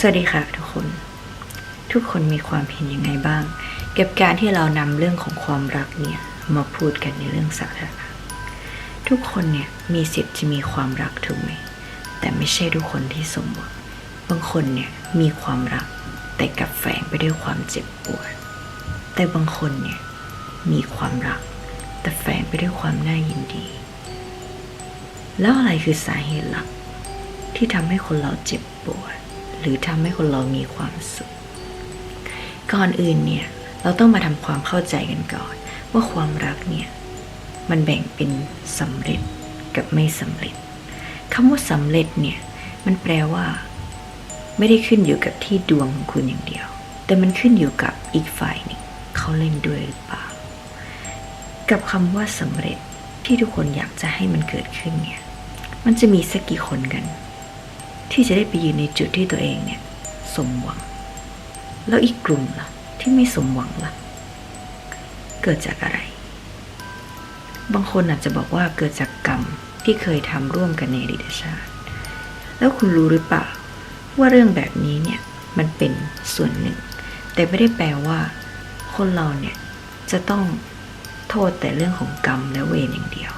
สวัสดีค่ะทุกคน ทุกคนมีความเห็นยังไงบ้าง เกับการที่เรานำเรื่องของความรักเนี่ยมาพูดกันในเรื่องสาธารณะทุกคนเนี่ยมีสิทธิ์จะมีความรักถูกไหม แต่ไม่ใช่ทุกคนที่สมหวังบางคนเนี่ยมีความรักแต่กลับแฝงไปด้วยความเจ็บปวด แต่บางคนเนี่ยมีความรัก แต่แฝงไปด้วยความน่ายินดี แล้วอะไรคือสาเหตุหลักที่ทำให้คนเราเจ็บปวด หรือทำให้คนเรามีความสุข ก่อนอื่นเนี่ยเราต้องมาทำความเข้าใจกันก่อน ว่าความรักเนี่ยมันแบ่งเป็นสำเร็จกับไม่สำเร็จคำว่าสำเร็จเนี่ยมันแปลว่า ไม่ได้ขึ้นอยู่กับที่ดวงของคุณอย่างเดียว แต่มันขึ้นอยู่กับอีกฝ่ายหนึ่งเขาเล่นด้วยหรือเปล่า กับคำว่าสำเร็จที่ทุกคนอยากจะให้มันเกิดขึ้นเนี่ยมันจะมีสักกี่คนกัน ที่จะได้ไปยืนในจุดที่ตัวเองเนี่ยสมหวัง แล้วอีกกลุ่มล่ะ ที่ไม่สมหวังล่ะ เกิดจากอะไร บางคนอาจจะบอกว่าเกิดจากกรรมที่เคยทำร่วมกันในอดีตชาติ แล้วคุณรู้หรือเปล่า ว่าเรื่องแบบนี้เนี่ยมันเป็นส่วนหนึ่ง แต่ไม่ได้แปลว่า คนเราเนี่ยจะต้องโทษแต่เรื่องของกรรมและเวรอย่างเดียว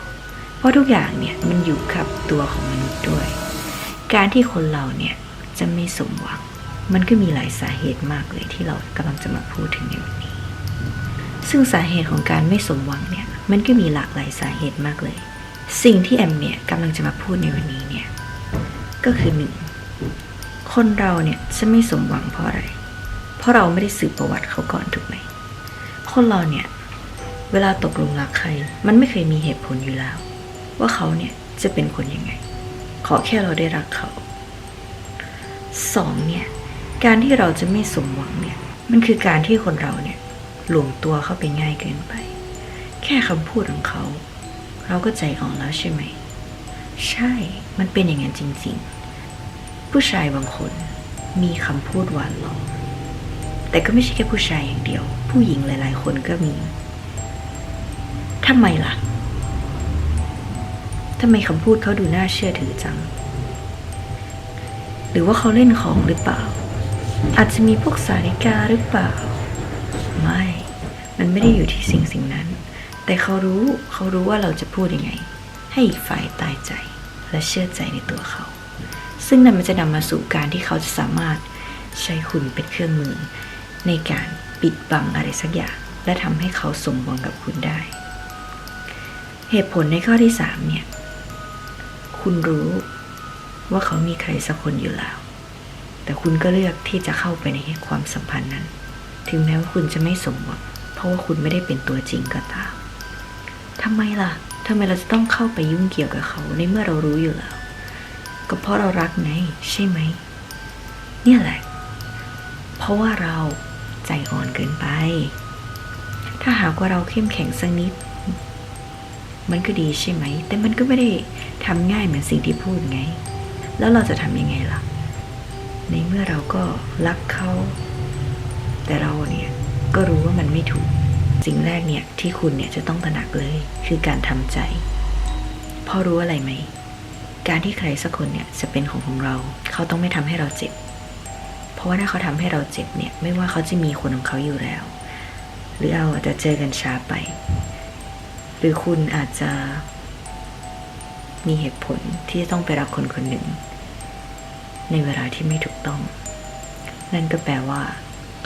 เพราะทุกอย่างเนี่ยมันอยู่กับตัวของมนุษย์ด้วย การที่คนเราเนี่ยจะไม่สมหวัง มันก็มีหลายสาเหตุมากเลยที่เรากำลังจะมาพูดถึงในวันนี้ ซึ่งสาเหตุของการไม่สมหวังเนี่ยมันก็มีหลากหลายสาเหตุมากเลย สิ่งที่แอมเนี่ยกำลังจะมาพูดในวันนี้เนี่ยก็คือหนึ่งคนเราเนี่ยจะไม่สมหวังเพราะอะไร เพราะเราไม่ได้สืบประวัติเขาก่อนถูกไหมคนเราเนี่ยเวลาตกลุมรักใคร มันไม่เคยมีเหตุผลอยู่แล้ว ว่าเขาเนี่ยจะเป็นคนยังไง ขอแค่เราได้รักเขาสองเนี่ยการที่เราจะไม่สมหวังเนี่ยมันคือการที่คนเราเนี่ยหลวมตัวเข้าไปง่ายเกินไป แค่คำพูดของเขา เราก็ใจอ่อนแล้วใช่ไหม ใช่มันเป็นอย่างนั้นจริง ๆ ผู้ชายบางคนมีคำพูดหวานหลอมแต่ก็ไม่ใช่แค่ผู้ชายอย่างเดียว ผู้หญิงหลาย ๆ คนก็มีทำไมล่ะ ทำไมคำพูดเขาดูน่าเชื่อถือจัง หรือว่าเขาเล่นของหรือเปล่า อาจจะมีพวกสาริกาหรือเปล่า ไม่ มันไม่ได้อยู่ที่สิ่งสิ่งนั้น แต่เขารู้เขารู้ว่าเราจะพูดยังไง ให้อีกฝ่ายตายใจและเชื่อใจในตัวเขา ซึ่งนั่นมันจะนำมาสู่การที่เขาจะสามารถใช้คุณเป็นเครื่องมือ ในการปิดบังอะไรสักอย่าง และทำให้เขาสมหวังกับคุณได้ เหตุผลในข้อที่สามเนี่ย คุณรู้ว่าเขามีใครสักคนอยู่แล้ว แต่คุณก็เลือกที่จะเข้าไปในความสัมพันธ์นั้น ถึงแม้ว่าคุณจะไม่สมหวังเพราะว่าคุณไม่ได้เป็นตัวจริงก็ตามทำไมล่ะทำไมเราจะต้องเข้าไปยุ่งเกี่ยวกับเขาในเมื่อเรารู้อยู่แล้ว ก็เพราะเรารักไงใช่ไหม เนี่ยแหละ เพราะว่าเราใจอ่อนเกินไป ถ้าหากว่าเราเข้มแข็งสักนิด มันก็ดีใช่ไหม แต่มันก็ไม่ได้ทำง่ายเหมือนสิ่งที่พูดไง แล้วเราจะทำยังไงล่ะ ในเมื่อเราก็รักเขา แต่เราเนี่ยก็รู้ว่ามันไม่ถูก สิ่งแรกเนี่ยที่คุณเนี่ยจะต้องตระหนักเลย คือการทำใจพราะรู้อะไรไหม การที่ใครสักคนเนี่ยจะเป็นของของเรา เขาต้องไม่ทำให้เราเจ็บ เพราะว่าถ้าเขาทำให้เราเจ็บเนี่ย ไม่ว่าเขาจะมีคนของเขาอยู่แล้ว หรือเราอาจจะเจอกันช้าไป หรือคุณอาจจะมีเหตุผลที่จะต้องไปรักคนคนหนึ่ง ในเวลาที่ไม่ถูกต้อง นั่นก็แปลว่า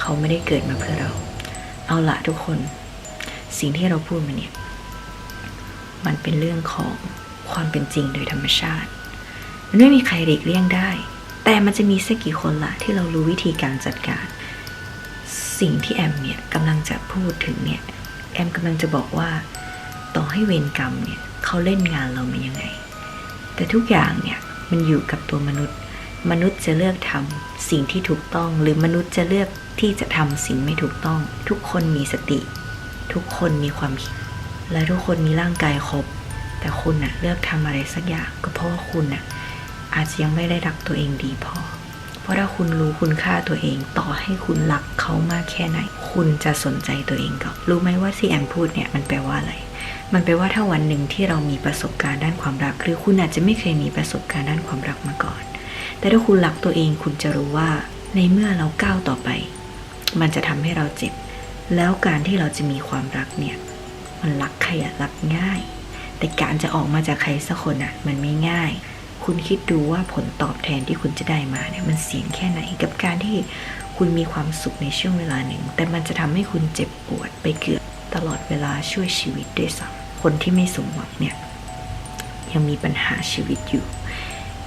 เขาไม่ได้เกิดมาเพื่อเรา เอาละทุกคน สิ่งที่เราพูดมาเนี่ยมันเป็นเรื่องของความเป็นจริงโดยธรรมชาติ มันไม่มีใครหลีกเลี่ยงได้ แต่มันจะมีสักกี่คนละที่เรารู้วิธีการจัดการ สิ่งที่แอมเนี่ยกำลังจะพูดถึงเนี่ยแอมกำลังจะบอกว่า ต่อให้เวรกรรมเนี่ยเขาเล่นงานเรามายังไง แต่ทุกอย่างเนี่ยมันอยู่กับตัวมนุษย์ มนุษย์จะเลือกทำสิ่งที่ถูกต้อง หรือมนุษย์จะเลือกที่จะทำสิ่งไม่ถูกต้อง ทุกคนมีสติ ทุกคนมีความคิด และทุกคนมีร่างกายครบ แต่คุณน่ะเลือกทำอะไรสักอย่างก็เพราะว่าคุณน่ะอาจจะยังไม่ได้รักตัวเองดีพอ เพราะถ้าคุณรู้คุณค่าตัวเองต่อให้คุณรักเขามากแค่ไหน คุณจะสนใจตัวเองก่อนรู้ไหมว่าที่แอมพูดเนี่ยมันแปลว่าอะไร มันแปลว่าถ้าวันหนึ่งที่เรามีประสบการณ์ด้านความรัก หรือคุณอาจจะไม่เคยมีประสบการณ์ด้านความรักมาก่อน แต่ถ้าคุณรักตัวเองคุณจะรู้ว่า ในเมื่อเราก้าวต่อไป มันจะทำให้เราเจ็บ แล้วการที่เราจะมีความรักเนี่ย มันรักใครอะรักง่าย แต่การจะออกมาจากใครสักคนอะมันไม่ง่าย คุณคิดดูว่าผลตอบแทนที่คุณจะได้มาเนี่ยมันเสียงแค่ไหนกับการที่คุณมีความสุขในช่วงเวลาหนึ่ง แต่มันจะทำให้คุณเจ็บปวดไปเกือบตลอดเวลาช่วยชีวิตด้วยซ้ำ คนที่ไม่สมหวังเนี่ยยังมีปัญหาชีวิตอยู่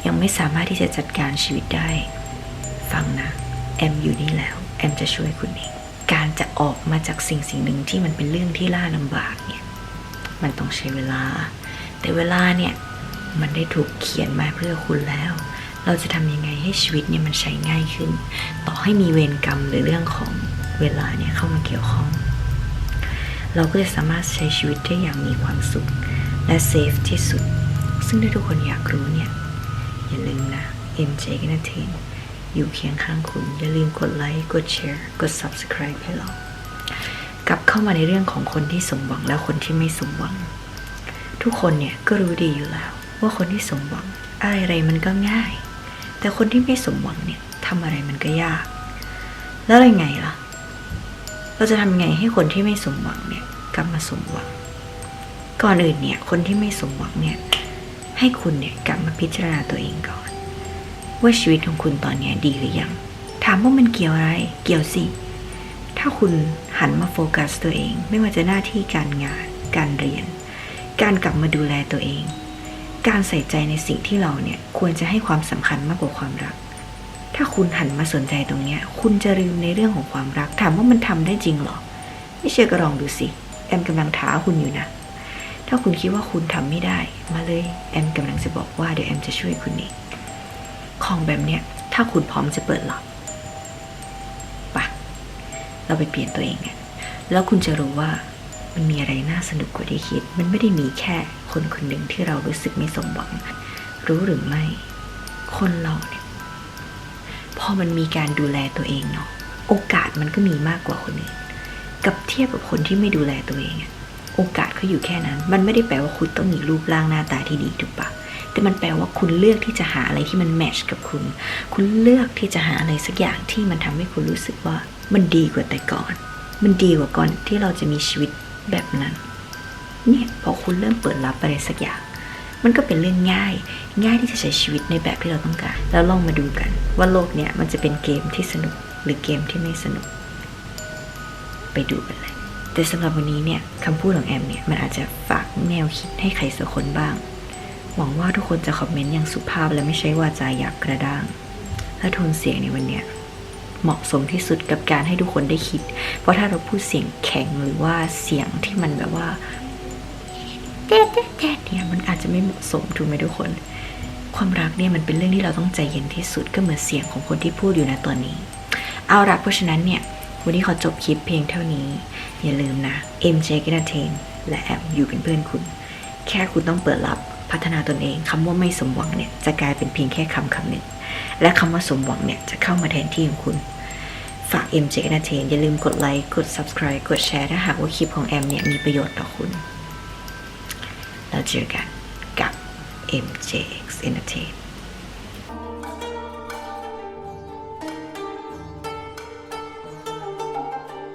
ยังไม่สามารถที่จะจัดการชีวิตได้ ฟังนะแอมอยู่นี่แล้วแอมจะช่วยคุณเองการจะออกมาจากสิ่งสิ่งหนึ่งที่มันเป็นเรื่องที่ล่าลำบากเนี่ยมันต้องใช้เวลา แต่เวลาเนี่ยมันได้ถูกเขียนมาเพื่อคุณแล้ว เราจะทำยังไงให้ชีวิตเนี่ยมันใช้ง่ายขึ้น ต่อให้มีเวรกรรมหรือเรื่องของเวลาเนี่ยเข้ามาเกี่ยวข้อง เราก็จะสามารถใช้ชีวิตได้อย่างมีความสุข และเซฟที่สุด ซึ่งถ้าทุกคนอยากรู้เนี่ย อย่าลืมนะ MJ กันนะเทนอยู่เคียงข้างคุณ อย่าลืมกดไลค์ กดแชร์ กด Subscribe ให้เรา กลับเข้ามาในเรื่องของคนที่สมหวังและคนที่ไม่สมหวัง ทุกคนเนี่ยก็รู้ดีอยู่แล้ว ว่าคนที่สมหวังอะไรอะไรๆมันก็ง่าย แต่คนที่ไม่สมหวังเนี่ยทำอะไรมันก็ยาก แล้วยังไงล่ะ เราจะทำไงให้คนที่ไม่สมหวังเนี่ยกลับมาสมหวัง ก่อนอื่นเนี่ยคนที่ไม่สมหวังเนี่ยให้คุณเนี่ยกลับมาพิจารณาตัวเองก่อน ว่าชีวิตของคุณตอนนี้ดีหรือยัง ถามว่ามันเกี่ยวอะไร เกี่ยวสิ ถ้าคุณหันมาโฟกัสตัวเอง ไม่ว่าจะหน้าที่การงาน การเรียน การกลับมาดูแลตัวเอง การใส่ใจในสิ่งที่เราเนี่ยควรจะให้ความสำคัญมากกว่าความรัก ถ้าคุณหันมาสนใจตรงเนี้ย คุณจะลืมในเรื่องของความรัก ถามว่ามันทำได้จริงหรอ ไม่เชื่อก็ลองดูสิ แอมกำลังท้าคุณอยู่นะ ถ้าคุณคิดว่าคุณทำไม่ได้ มาเลย แอมกำลังจะบอกว่าเดี๋ยวแอมจะช่วยคุณเองของแบบเนี้ย ถ้าคุณพร้อมจะเปิดรับปะเราไปเปลี่ยนตัวเองกันแล้วคุณจะรู้ว่ามันมีอะไรน่าสนุกกว่าที่คิด มันไม่ได้มีแค่คนคนหนึ่งที่เรารู้สึกไม่สมหวัง รู้หรือไม่ คนเราเนี่ย พอมันมีการดูแลตัวเองเนาะโอกาสมันก็มีมากกว่าคนอื่นกับเทียบกับคนที่ไม่ดูแลตัวเองอะโอกาสเขาอยู่แค่นั้น มันไม่ได้แปลว่าคุณต้องมีรูปร่างหน้าตาที่ดีถูกปะแต่มันแปลว่าคุณเลือกที่จะหาอะไรที่มันแมชกับคุณ คุณเลือกที่จะหาอะไรสักอย่างที่มันทำให้คุณรู้สึกว่ามันดีกว่าแต่ก่อน มันดีกว่าก่อนที่เราจะมีชีวิตแบบนั้น เนี่ยพอคุณเริ่มเปิดรับอะไรสักอย่าง มันก็เป็นเรื่องง่าย ง่ายที่จะใช้ชีวิตในแบบที่เราต้องการ แล้วลองมาดูกัน ว่าโลกเนี่ยมันจะเป็นเกมที่สนุกหรือเกมที่ไม่สนุก ไปดูกันเลย แต่สำหรับวันนี้เนี่ยคำพูดของแอมเนี่ยมันอาจจะฝากแนวคิดให้ใครสักคนบ้าง หวังว่าทุกคนจะคอมเมนต์อย่างสุภาพและไม่ใช่วาจาหยาบกระด้าง และโทนเสียงในวันเนี้ยเหมาะสมที่สุดกับการให้ทุกคนได้คิด เพราะถ้าเราพูดเสียงแข็งหรือว่าเสียงที่มันแบบว่า แจ๊ดแจ๊ดแจ๊ดเนี่ยมันอาจจะไม่เหมาะสมถูกไหมทุกคน ความรักเนี่ยมันเป็นเรื่องที่เราต้องใจเย็นที่สุดก็เหมือนเสียงของคนที่พูดอยู่นะตอนนี้ เอาละเพราะฉะนั้นเนี่ยวันนี้ขอจบคลิปเพียงเท่านี้ อย่าลืมนะ MJ g n a t e n และแอมอยู่เป็นเพื่อนคุณ แค่คุณต้องเปิดรับพัฒนาตนเองคำว่าไม่สมหวังเนี่ยจะกลายเป็นเพียงแค่คำคำหนึ่ง และคำว่าสมหวังเนี่ยจะเข้ามาแทนที่ของคุณฝาก MJ g n a t e n อย่าลืมกดไลค์กด subscribe กดแชร์ถ้าหากว่าคลิปของแอมเนี่ยมีประโยชน์ต่อคุณ เจอกันกับ MJX Entertain